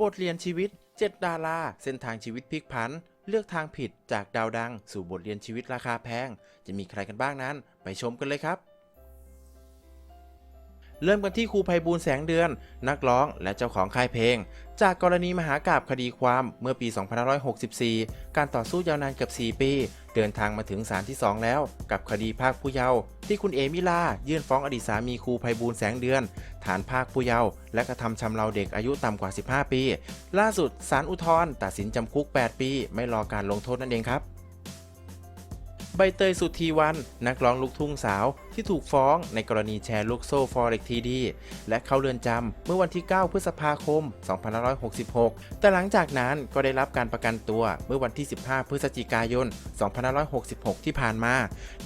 บทเรียนชีวิต 7 ดารา เส้นทางชีวิตพลิกผัน เลือกทางผิดจากดาวดัง สู่บทเรียนชีวิตราคาแพง จะมีใครกันบ้างนั้น ไปชมกันเลยครับ เริ่มกันที่ครูไพบูลแสงเดือน นักร้องและเจ้าของค่ายเพลง จากกรณีมหากราบคดีความเมื่อปี 2564 การต่อสู้ยาวนานเกือบ 4 ปี เดินทางมาถึงศาลที่ 2 แล้ว กับคดีภาคผู้เยาว์ที่คุณเอมิลายื่นฟ้องอดีตสามีครูไพบูลแสงเดือน ฐานภาคผู้เยาว์และกระทำชำเราเด็กอายุต่ำกว่า 15 ปี ล่าสุดศาลอุทธรณ์ตัดสินจำคุก 8 ปี ไม่รอการลงโทษนั่นเองครับ ใบเตยสุธีวัน นักร้องลูกทุ่งสาว ที่ถูกฟ้องในกรณีแชร์ลูกโซ่ฟอเร็กทีดี และเข้าเรือนจำเมื่อวันที่ 9 พฤษภาคม 2566 แต่หลังจากนั้นก็ได้รับการประกันตัวเมื่อวันที่ 15 พฤศจิกายน 2566 ที่ผ่านมา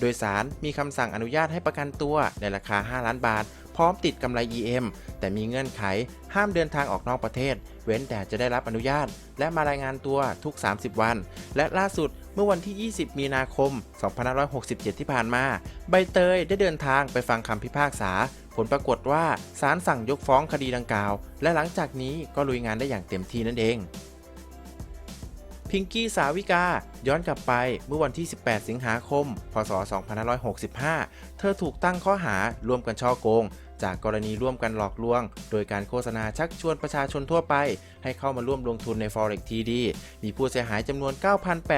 โดยสารมีคำสั่งอนุญาตให้ประกันตัวในราคา 5 ล้านบาท พร้อมติดกำไร EM แต่มีเงื่อนไขห้ามเดินทางออกนอกประเทศ เว้นแต่จะได้รับอนุญาต และมารายงานตัวทุก 30 วัน และล่าสุดเมื่อวันที่ 20 มีนาคม 2567 ที่ผ่านมา ใบเตยได้เดินทางไปฟังคำพิพากษา ผลปรากฏว่าศาลสั่งยกฟ้องคดีดังกล่าว และหลังจากนี้ก็ลุยงานได้อย่างเต็มที่นั่นเอง พิงกี้สาวิกา ย้อนกลับไปเมื่อวันที่ 18 สิงหาคม พศ 2565 เธอถูกตั้งข้อหาร่วมกันช่อโกง จากกรณีร่วมกันหลอกลวง โดยการโฆษณาชักชวนประชาชนทั่วไป ให้เข้ามาร่วมลงทุนใน Forex TD มีผู้เสียหายจำนวน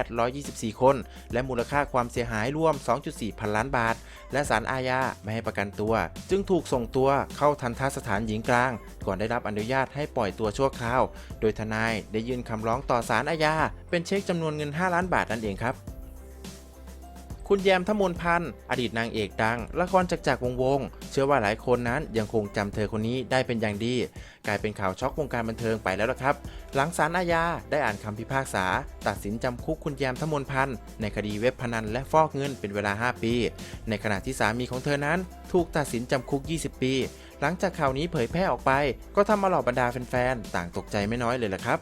9,824 คน และมูลค่าความเสียหายรวม 2.4 พันล้านบาท และศาลอาญาไม่ให้ประกันตัว จึงถูกส่งตัวเข้าทันทสถานหญิงกลาง ก่อนได้รับอนุญาตให้ปล่อยตัวชั่วคราว โดยทนายได้ยื่นคำร้องต่อศาลอาญาเป็นเช็คจำนวนเงิน 5 ล้านบาทนั่นเองครับ คุณแยมทมนพันธ์อดีตนางเอกดัง ละครจักจักวงวง เชื่อว่าหลายคนนั้นยังคงจำเธอคนนี้ได้เป็นอย่างดี กลายเป็นข่าวช็อกวงการบันเทิงไปแล้วละครับ หลังศาลอาญาได้อ่านคำพิพากษา ตัดสินจำคุกคุณแยมทมนพันธ์ในคดีเว็บพนันและฟอกเงินเป็นเวลา 5 ปี ในขณะที่สามีของเธอนั้น ถูกตัดสินจำคุก 20 ปี หลังจากข่าวนี้เผยแพร่ออกไป ก็ทำมาเหล่าบรรดาแฟนๆต่างตกใจไม่น้อยเลยละครับ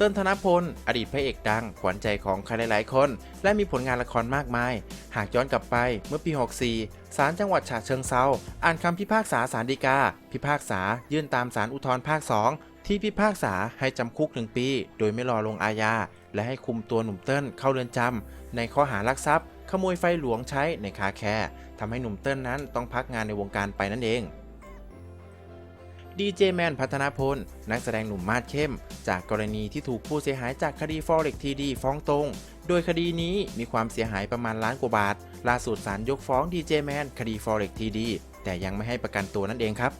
ติ้ลธนพล อดีตพระเอกดัง ขวัญใจของใครหลาย ๆ คน และมีผลงานละครมากมาย หากย้อนกลับไปเมื่อปี 64 ศาลจังหวัดฉะเชิงเซาอ่านคำพิพากษาศาลฎีกา พิพากษา ยื่นตามศาลอุทธรภาค 2 ที่พิพากษาให้จำคุก 1 ปี โดยไม่รอลงอาญา และให้คุมตัวหนุ่มเติ้ลเข้าเรือนจำในข้อหารักทรัพย์ ขโมยไฟหลวงใช้ในคาแคร์ทำให้หนุ่มเติ้ลนั้นต้องพักงานในวงการไปนั่นเอง ดีเจแมนพัฒนาพล นักแสดงหนุ่มมาดเข้ม จากกรณีที่ถูกผู้เสียหายจากคดีฟอเร็กทีดีฟ้องตรง โดยคดีนี้มีความเสียหายประมาณล้านกว่าบาท ล่าสุดศาลยกฟ้องดีเจแมนคดีฟอเร็กทีดีแต่ยังไม่ให้ประกันตัวนั่นเองครับ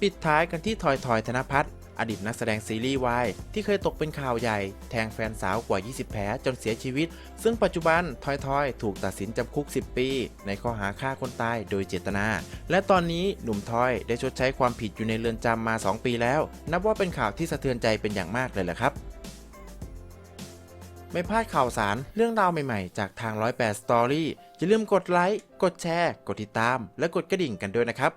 ปิดท้ายกันที่ทอยทอยธนพัฒน์ อดีตนักแสดงซีรีส์วายที่เคยตกเป็นข่าวใหญ่ แทงแฟนสาวกว่า 20 แผลจนเสียชีวิต ซึ่งปัจจุบันทอยทอยถูกตัดสินจำคุก 10 ปี ในข้อหาฆ่าคนตายโดยเจตนา และตอนนี้หนุ่มทอยได้ชดใช้ความผิดอยู่ในเรือนจำมา 2 ปีแล้ว นับว่าเป็นข่าวที่สะเทือนใจเป็นอย่างมากเลยแหละครับไม่พลาดข่าวสารเรื่องราวใหม่ๆ จากทาง108 Story อย่าลืมกดไลค์ กดแชร์ กดติดตาม และกดกระดิ่งกันด้วยนะครับ